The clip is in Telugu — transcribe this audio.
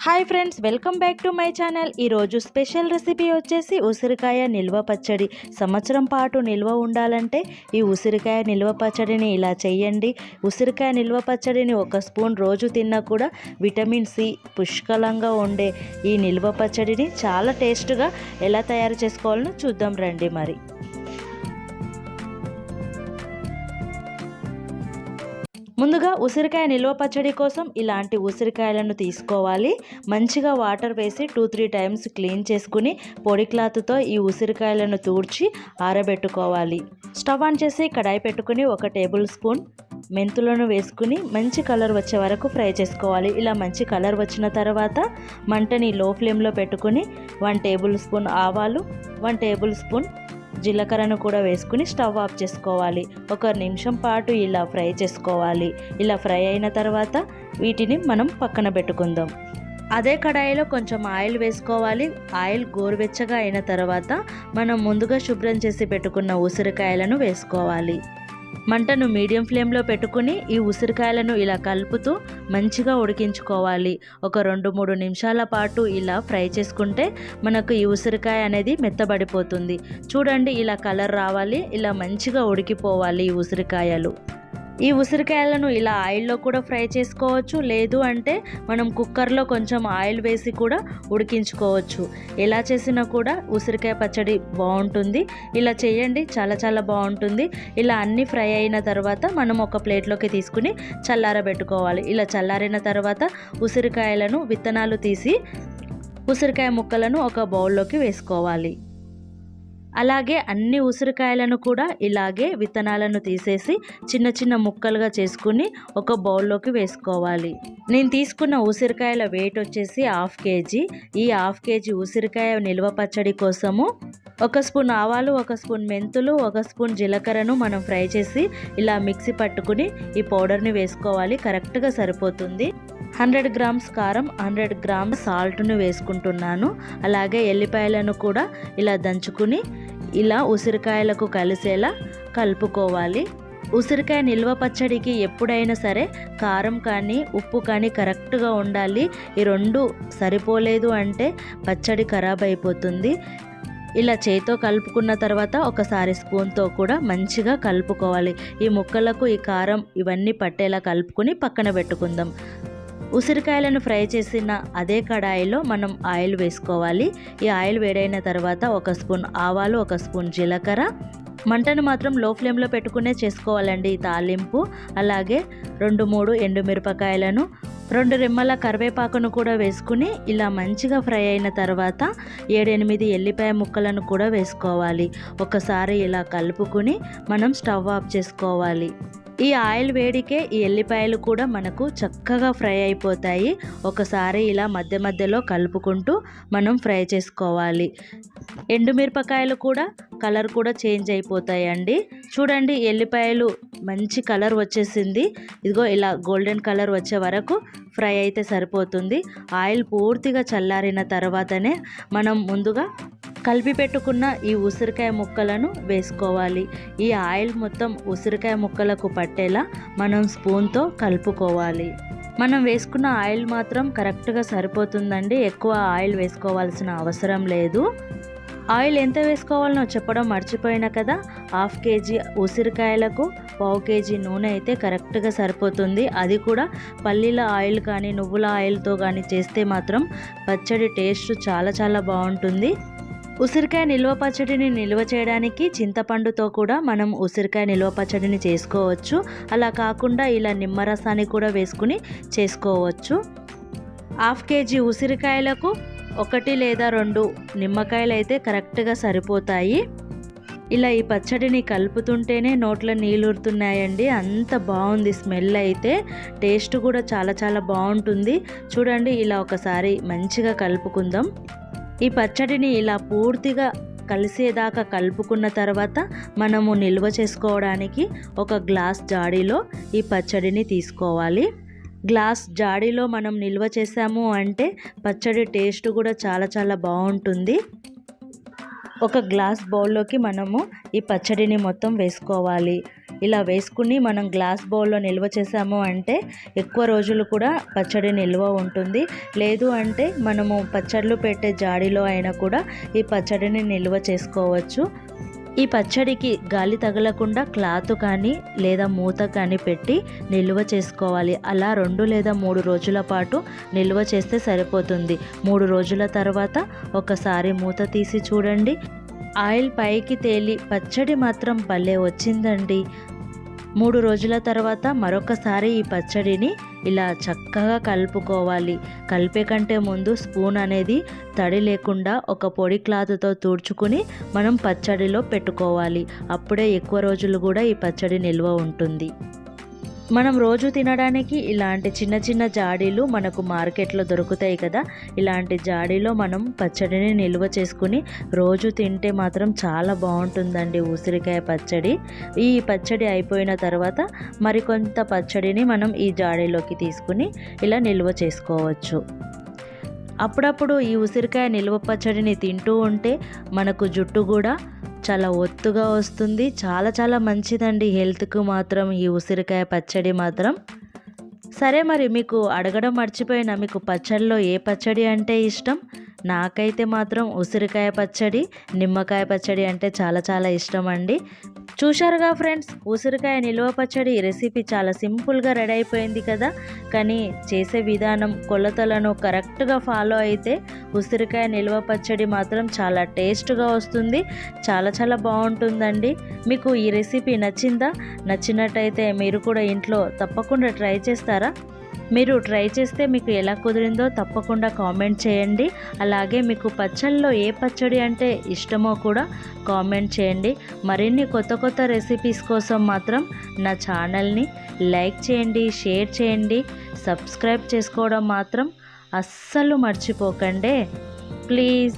Hi friends welcome back to my channel ఈరోజు స్పెషల్ రెసిపీ వచ్చేసి ఉసిరికాయ నిల్వ పచ్చడి. సంవత్సరం పాటు నిల్వ ఉండాలంటే ఈ ఉసిరికాయ నిల్వ పచ్చడిని ఇలా చేయండి. ఉసిరికాయ నిల్వ పచ్చడిని ఒక స్పూన్ రోజు తిన్నా కూడా విటమిన్ సి పుష్కలంగా ఉండే ఈ నిల్వ పచ్చడిని చాలా టేస్ట్గా ఎలా తయారు చేసుకోవాలో చూద్దాం రండి మరి. ముందుగా ఉసిరికాయ నిల్వ పచ్చడి కోసం ఇలాంటి ఉసిరికాయలను తీసుకోవాలి. మంచిగా వాటర్ వేసి టూ త్రీ టైమ్స్ క్లీన్ చేసుకుని పొడి క్లాత్తో ఈ ఉసిరికాయలను తూడ్చి ఆరబెట్టుకోవాలి. స్టవ్ ఆన్ చేసి కడాయి పెట్టుకుని ఒక టేబుల్ స్పూన్ మెంతులను వేసుకుని మంచి కలర్ వచ్చే వరకు ఫ్రై చేసుకోవాలి. ఇలా మంచి కలర్ వచ్చిన తర్వాత మంటని లో ఫ్లేమ్లో పెట్టుకుని వన్ టేబుల్ స్పూన్ ఆవాలు వన్ టేబుల్ స్పూన్ జీలకర్రను కూడా వేసుకుని స్టవ్ ఆఫ్ చేసుకోవాలి. ఒక నిమిషం పాటు ఇలా ఫ్రై చేసుకోవాలి. ఇలా ఫ్రై అయిన తర్వాత వీటిని మనం పక్కన పెట్టుకుందాం. అదే కడాయిలో కొంచెం ఆయిల్ వేసుకోవాలి. ఆయిల్ గోరువెచ్చగా అయిన తర్వాత మనం ముందుగా శుభ్రం చేసి పెట్టుకున్న ఉసిరికాయలను వేసుకోవాలి. మంటను మీడియం ఫ్లేమ్లో పెట్టుకుని ఈ ఉసిరికాయలను ఇలా కలుపుతూ మంచిగా ఉడికించుకోవాలి. ఒక రెండు మూడు నిమిషాల పాటు ఇలా ఫ్రై చేసుకుంటే మనకు ఈ ఉసిరికాయ అనేది మెత్తబడిపోతుంది. చూడండి ఇలా కలర్ రావాలి ఇలా మంచిగా ఉడికిపోవాలి ఈ ఉసిరికాయలు. ఈ ఉసిరికాయలను ఇలా ఆయిల్లో కూడా ఫ్రై చేసుకోవచ్చు. లేదు అంటే మనం కుక్కర్లో కొంచెం ఆయిల్ వేసి కూడా ఉడికించుకోవచ్చు. ఎలా చేసినా కూడా ఉసిరికాయ పచ్చడి బాగుంటుంది. ఇలా చేయండి చాలా చాలా బాగుంటుంది. ఇలా అన్నీ ఫ్రై అయిన తర్వాత మనం ఒక ప్లేట్లోకి తీసుకుని చల్లారబెట్టుకోవాలి. ఇలా చల్లారిన తర్వాత ఉసిరికాయలను విత్తనాలు తీసి ఉసిరికాయ ముక్కలను ఒక బౌల్లోకి వేసుకోవాలి. అలాగే అన్ని ఉసిరికాయలను కూడా ఇలాగే విత్తనాలను తీసేసి చిన్న చిన్న ముక్కలుగా చేసుకుని ఒక బౌల్లోకి వేసుకోవాలి. నేను తీసుకున్న ఉసిరికాయల వెయిట్ వచ్చేసి హాఫ్ కేజీ. ఈ హాఫ్ కేజీ ఉసిరికాయ నిల్వ పచ్చడి కోసము ఒక స్పూన్ ఆవాలు ఒక స్పూన్ మెంతులు ఒక స్పూన్ జీలకర్రను మనం ఫ్రై చేసి ఇలా మిక్సీ పట్టుకుని ఈ పౌడర్ని వేసుకోవాలి. కరెక్ట్గా సరిపోతుంది. హండ్రెడ్ గ్రామ్స్ కారం హండ్రెడ్ గ్రామ్స్ సాల్ట్ను వేసుకుంటున్నాను. అలాగే ఎల్లిపాయలను కూడా ఇలా దంచుకుని ఇలా ఉసిరికాయలకు కలిసేలా కలుపుకోవాలి. ఉసిరికాయ నిల్వ పచ్చడికి ఎప్పుడైనా సరే కారం కానీ ఉప్పు కానీ కరెక్ట్గా ఉండాలి. ఈ రెండు సరిపోలేదు అంటే పచ్చడి ఖరాబ్ అయిపోతుంది. ఇలా చేతో కలుపుకున్న తర్వాత ఒకసారి స్పూన్తో కూడా మంచిగా కలుపుకోవాలి. ఈ ముక్కలకు ఈ కారం ఇవన్నీ పట్టేలా కలుపుకొని పక్కన పెట్టుకుందాం. ఉసిరికాయలను ఫ్రై చేసిన అదే కడాయిలో మనం ఆయిల్ వేసుకోవాలి. ఈ ఆయిల్ వేడైన తర్వాత ఒక స్పూన్ ఆవాలు ఒక స్పూన్ జీలకర్ర. మంటను మాత్రం లో ఫ్లేమ్లో పెట్టుకునే చేసుకోవాలండి ఈ తాలింపు. అలాగే రెండు మూడు ఎండుమిరపకాయలను రెండు రెమ్మల కరివేపాకును కూడా వేసుకుని ఇలా మంచిగా ఫ్రై అయిన తర్వాత ఏడెనిమిది ఎల్లిపాయ ముక్కలను కూడా వేసుకోవాలి. ఒకసారి ఇలా కలుపుకుని మనం స్టవ్ ఆఫ్ చేసుకోవాలి. ఈ ఆయిల్ వేడికే ఈ ఎల్లిపాయలు కూడా మనకు చక్కగా ఫ్రై అయిపోతాయి. ఒకసారి ఇలా మధ్య మధ్యలో కలుపుకుంటూ మనం ఫ్రై చేసుకోవాలి. ఎండుమిరపకాయలు కూడా కలర్ కూడా చేంజ్ అయిపోతాయండి. చూడండి ఎల్లిపాయలు మంచి కలర్ వచ్చేసింది. ఇదిగో ఇలా గోల్డెన్ కలర్ వచ్చే వరకు ఫ్రై అయితే సరిపోతుంది. ఆయిల్ పూర్తిగా చల్లారిన తర్వాతనే మనం ముందుగా కలిపి పెట్టుకున్న ఈ ఉసిరికాయ ముక్కలను వేసుకోవాలి. ఈ ఆయిల్ మొత్తం ఉసిరికాయ ముక్కలకు పట్టేలా మనం స్పూన్తో కలుపుకోవాలి. మనం వేసుకున్న ఆయిల్ మాత్రం కరెక్ట్గా సరిపోతుందండి. ఎక్కువ ఆయిల్ వేసుకోవాల్సిన అవసరం లేదు. ఆయిల్ ఎంత వేసుకోవాలనో చెప్పడం మర్చిపోయినా కదా హాఫ్ కేజీ ఉసిరికాయలకు పావు కేజీ నూనె అయితే కరెక్ట్గా సరిపోతుంది. అది కూడా పల్లీల ఆయిల్ కానీ నువ్వుల ఆయిల్తో కానీ చేస్తే మాత్రం పచ్చడి టేస్ట్ చాలా చాలా బాగుంటుంది. ఉసిరికాయ నిల్వ పచ్చడిని నిల్వ చేయడానికి చింతపండుతో కూడా మనం ఉసిరికాయ నిల్వ పచ్చడిని చేసుకోవచ్చు. అలా కాకుండా ఇలా నిమ్మరసాన్ని కూడా వేసుకుని చేసుకోవచ్చు. హాఫ్ కేజీ ఉసిరికాయలకు ఒకటి లేదా రెండు నిమ్మకాయలు అయితే కరెక్ట్గా సరిపోతాయి. ఇలా ఈ పచ్చడిని కలుపుతుంటేనే నోట్లో నీళ్ళురుతున్నాయండి అంత బాగుంది స్మెల్ అయితే. టేస్ట్ కూడా చాలా చాలా బాగుంటుంది. చూడండి ఇలా ఒకసారి మంచిగా కలుపుకుందాం. ఈ పచ్చడిని ఇలా పూర్తిగా కలిసేదాకా కలుపుకున్న తర్వాత మనము నిల్వ చేసుకోవడానికి ఒక గ్లాస్ జాడీలో ఈ పచ్చడిని తీసుకోవాలి. గ్లాస్ జాడీలో మనం నిల్వ చేసాము అంటే పచ్చడి టేస్ట్ కూడా చాలా చాలా బాగుంటుంది. ఒక గ్లాస్ బౌల్లోకి మనము ఈ పచ్చడిని మొత్తం వేసుకోవాలి. ఇలా వేసుకుని మనం గ్లాస్ బౌల్లో నిల్వ చేసాము అంటే ఎక్కువ రోజులు కూడా పచ్చడి నిల్వ ఉంటుంది. లేదు అంటే మనము పచ్చళ్ళు పెట్టే జాడీలో అయినా కూడా ఈ పచ్చడిని నిల్వ చేసుకోవచ్చు. ఈ పచ్చడికి గాలి తగలకుండా క్లాత్ కానీ లేదా మూత కానీ పెట్టి నిల్వ చేసుకోవాలి. అలా రెండు లేదా మూడు రోజుల పాటు నిల్వ చేస్తే సరిపోతుంది. మూడు రోజుల తర్వాత ఒకసారి మూత తీసి చూడండి. ఆయిల్ పైకి తేలి పచ్చడి మాత్రం భలే వచ్చిందండి. మూడు రోజుల తర్వాత మరొకసారి ఈ పచ్చడిని ఇలా చక్కగా కలుపుకోవాలి. కలిపే కంటే ముందు స్పూన్ అనేది తడి లేకుండా ఒక పొడి క్లాత్తో తుడుచుకుని మనం పచ్చడిలో పెట్టుకోవాలి. అప్పుడే ఎక్కువ రోజులు కూడా ఈ పచ్చడి నిల్వ ఉంటుంది. మనం రోజు తినడానికి ఇలాంటి చిన్న చిన్న జాడీలు మనకు మార్కెట్లో దొరుకుతాయి కదా. ఇలాంటి జాడీలో మనం పచ్చడిని నిల్వ చేసుకుని రోజు తింటే మాత్రం చాలా బాగుంటుందండి ఉసిరికాయ పచ్చడి. ఈ పచ్చడి అయిపోయిన తర్వాత మరికొంత పచ్చడిని మనం ఈ జాడీలోకి తీసుకుని ఇలా నిల్వ చేసుకోవచ్చు. అప్పుడప్పుడు ఈ ఉసిరికాయ నిల్వ పచ్చడిని తింటూ ఉంటే మనకు జుట్టు కూడా చాలా ఒత్తుగా వస్తుంది. చాలా చాలా మంచిదండి హెల్త్కు మాత్రం ఈ ఉసిరికాయ పచ్చడి మాత్రం. సరే మరి మీకు అడగడం మర్చిపోయినా మీకు పచ్చడిలో ఏ పచ్చడి అంటే ఇష్టం? నాకైతే మాత్రం ఉసిరికాయ పచ్చడి నిమ్మకాయ పచ్చడి అంటే చాలా చాలా ఇష్టం అండి. చూశారుగా ఫ్రెండ్స్? ఉసిరికాయ నిల్వ పచ్చడి రెసిపీ చాలా సింపుల్గా రెడీ అయిపోయింది కదా? కానీ చేసే విధానం కొలతలను కరెక్ట్గా ఫాలో అయితే ఉసిరికాయ నిల్వ పచ్చడి మాత్రం చాలా టేస్ట్గా వస్తుంది. చాలా చాలా బాగుంటుందండి. మీకు ఈ రెసిపీ నచ్చిందా? నచ్చినట్టయితే మీరు కూడా ఇంట్లో తప్పకుండా ట్రై చేస్తారా? మీరు ట్రై చేస్తే మీకు ఎలా కుదిరిందో తప్పకుండా కామెంట్ చేయండి. అలాగే మీకు పచ్చళ్ళలో ఏ పచ్చడి అంటే ఇష్టమో కూడా కామెంట్ చేయండి. మరిన్ని కొత్త కొత్త రెసిపీస్ కోసం మాత్రం నా ఛానల్ని లైక్ చేయండి షేర్ చేయండి సబ్స్క్రైబ్ చేసుకోవడం మాత్రం అస్సలు మర్చిపోకండి. ప్లీజ్.